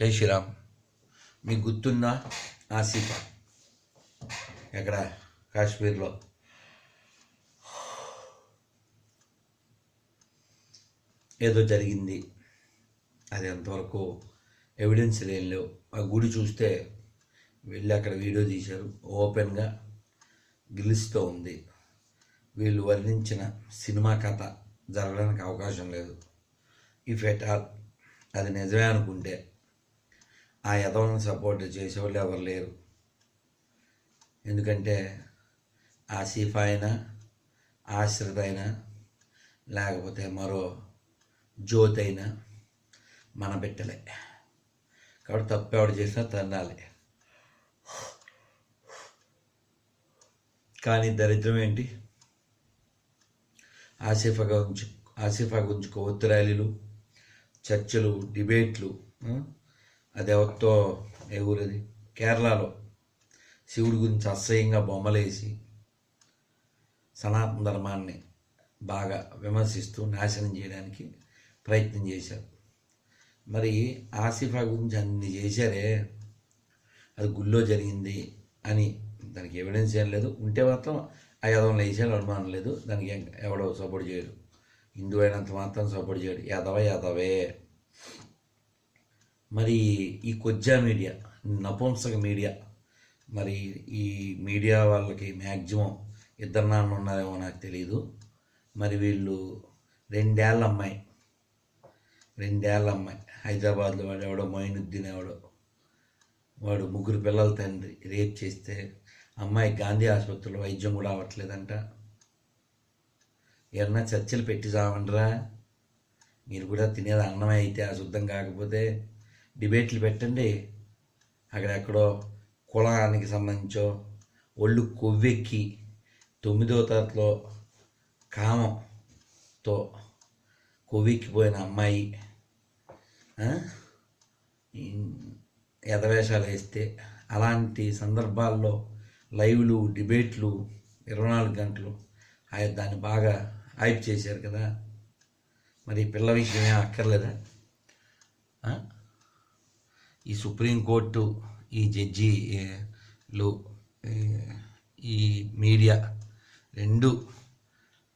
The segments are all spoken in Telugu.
జై శ్రీరామ్. మీకు గుర్తుందా? ఆసిఫ్ ఎక్కడ? కాశ్మీర్లో. ఏదో జరిగింది. అది అంతవరకు ఎవిడెన్స్ ఏం లేవు. ఆ గుడి చూస్తే వెళ్ళి అక్కడ వీడియో తీశారు. ఓపెన్గా గిలిస్తూ ఉంది. వీళ్ళు వర్ణించిన సినిమా కథ జరగడానికి అవకాశం లేదు. ఇఫ్ ఎట్ ఆల్ అది నిజమే అనుకుంటే ఆ యథవలను సపోర్ట్ చేసేవాళ్ళు ఎవరు లేరు. ఎందుకంటే ఆసిఫ్ అయినా ఆశ్రిత అయినా లేకపోతే మరో జ్యోతి అయినా మన బిడ్డలే. కాబట్టి తప్పు ఎవడు చేసినా తన్నాలి. కానీ దరిద్రం ఏంటి? ఆసిఫా గురించి ఆసిఫా గురించి కొవ్వొత్తు ర్యాలీలు చర్చలు డిబేట్లు అది ఎవరితో? ఏ ఊరది? కేరళలో. శివుడి గురించి అసహ్యంగా బొమ్మలేసి సనాతన ధర్మాన్ని బాగా విమర్శిస్తూ నాశనం చేయడానికి ప్రయత్నం చేశారు. మరి ఆసిఫా గురించి అన్ని చేశారే అది గుళ్ళో జరిగింది అని దానికి ఎవిడెన్స్ ఏం లేదు. ఉంటే మాత్రం ఆ యదవం వేసాడు అనుమానం లేదు. దానికి ఎవడో సపోర్ట్ చేయడు. హిందూ అయినంత మాత్రం సపోర్ట్ చేయడు. యాదవ యాదవే. మరి ఈ కొజ్జా మీడియా నపుంసక మీడియా మరి ఈ మీడియా వాళ్ళకి మ్యాక్సిమం ఇద్దరు నాన్న ఉన్నారేమో నాకు తెలియదు మరి వీళ్ళు రెండేళ్ళ అమ్మాయి రెండేళ్ళ అమ్మాయి. హైదరాబాద్లో వాడు ఎవడో మొయినుద్దీన్ ఎవడో. వాడు ముగ్గురు పిల్లల తండ్రి. రేప్ చేస్తే అమ్మాయి గాంధీ ఆసుపత్రిలో వైద్యం కూడా అవ్వట్లేదంట. ఏమన్నా చర్చలు పెట్టి చావండ్రా? మీరు కూడా తినేది అన్నమే అయితే అశుద్ధం కాకపోతే డిబేట్లు పెట్టండి. అక్కడెక్కడో కులానికి సంబంధించో ఒళ్ళు కొవ్వెక్కి తొమ్మిదో తరగతిలో కామంతో కొవ్వెక్కిపోయిన అమ్మాయి ఎదవేషాలు వేస్తే అలాంటి సందర్భాల్లో లైవ్లు డిబేట్లు ఇరవై నాలుగు గంటలు ఆయన దాన్ని బాగా హైప్ చేశారు కదా. మరి పిల్ల విషయం ఏం అక్కర్లేదా ఈ సుప్రీంకోర్టు ఈ జడ్జిలు ఈ మీడియా రెండు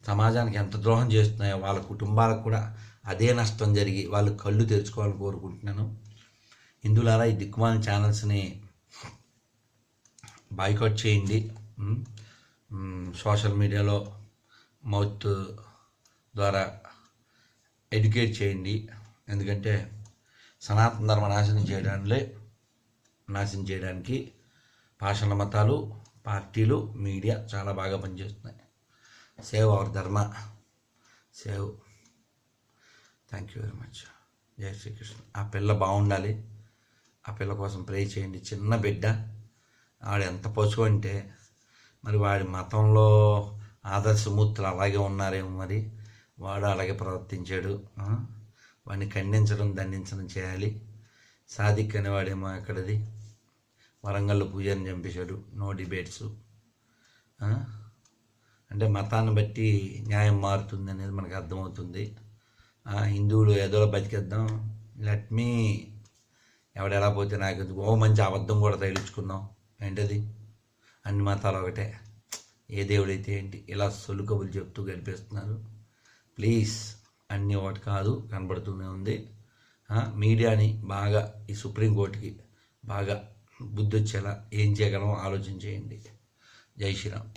సమాజానికి ఎంత ద్రోహం చేస్తున్నాయో వాళ్ళ కుటుంబాలకు కూడా అదే నష్టం జరిగి వాళ్ళు కళ్ళు తెరుచుకోవాలని కోరుకుంటున్నాను. ఇందులారా ఈ దిక్కుమాల ఛానల్స్ని బాయ్కౌట్ చేయండి. సోషల్ మీడియాలో మౌత్ ద్వారా ఎడ్యుకేట్ చేయండి. ఎందుకంటే సనాతన ధర్మ నాశనం చేయడానికి నాశనం చేయడానికి భాషల మతాలు పార్టీలు మీడియా చాలా బాగా పనిచేస్తున్నాయి. Save our dharma save thank you very much జై శ్రీకృష్ణ. ఆ పిల్ల బాగుండాలి. ఆ పిల్ల కోసం ప్రే చేయండి. చిన్న బిడ్డ. ఆడు ఎంత పశువు అంటే మరి వాడి మతంలో ఆదర్శమూర్తులు అలాగే ఉన్నారేమో మరి. వాడు అలాగే ప్రవర్తించాడు. వాడిని ఖండించడం దండించడం చేయాలి. సాదిక్ అనేవాడేమో అక్కడది వరంగల్లో పూజారిని చంపేశాడు. No debates. అంటే మతాన్ని బట్టి న్యాయం మారుతుంది అనేది మనకు అర్థమవుతుంది. ఆ, హిందువులు ఏదో బతికేద్దాం. లెట్ మీ ఎవడెలా పోతే నాకు ఓ మంచి అబద్ధం కూడా తగిలించుకుందాం. ఏంటది? అన్ని మతాలు ఒకటే. ఏ దేవుడైతే ఏంటి? ఇలా సొలు చెప్తూ గడిపేస్తున్నారు. ప్లీజ్ అన్నీ ఒకటి కాదు కనబడుతూనే ఉంది. మీడియాని బాగా ఈ సుప్రీంకోర్టుకి బాగా బుద్ధి వచ్చేలా ఏం చేయగలమో ఆలోచన చేయండి జై శ్రీరామ్.